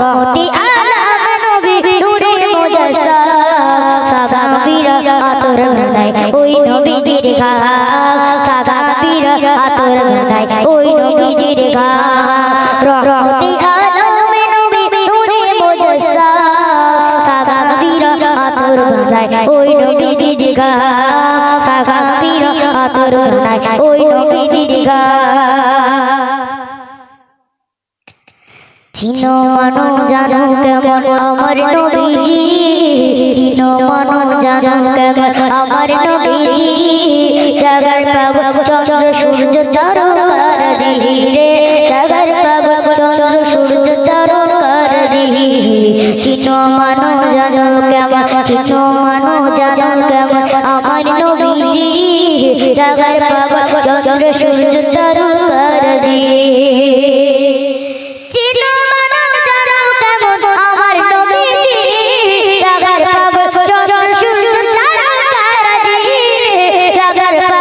রহমতি আলম নবী নূরে মুজাসসাম সাগাবির আতর বানায় ওই নবীজির ঘাম সাগাবির আতর বানায় ওই নবীজির ঘাম রহমতি আলম নবী নূরে মুজাসসাম সাগাবির আতর বানায় ওই নবীজির ঘাম সাগাবির আতর বানায় ওই নবীজির ঘাম চিনো মানো জানো কেমন? আমার নবীজি। চিনো মানো জানো কেমন? আমার নবীজি। জাগার পাব চন্দ্র, সূর্য তারকার জি রে। জাগার পাব চন্দ্র, সূর্য তারকার জি চিনো মানো জানো কেমন? চিনো মানো জানো কেমন? আমার নবীজি। জাগার পাব চন্দ্র, সূর্য তারকার জি জাগার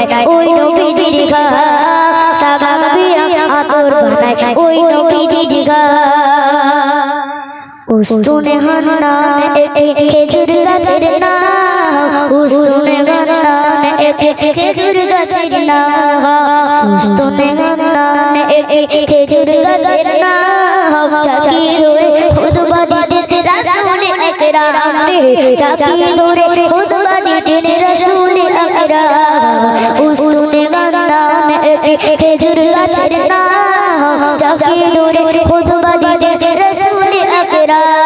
বানায় ওই নবীজির গা সাগাবির আতর বানায় ওই নবীজির গা। উস্তুনে হান্নান একটি খেজুর গাছের নাম উস্তুনে হান্নান একটি খেজুর গাছের নাম। উস্তুনে হান্নান একটি খেজুর গাছের নাম। চাকি ধরে খুদবা দিতে রাসূল আকরাম রে চাকি ধরে খুদবা দিতে রাসূল দিতে রাসূল আকরাম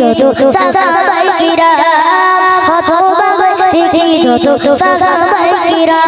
যত সাগাবাই কিরা হত বাগাই দেখি যত সাগাবাই কিরা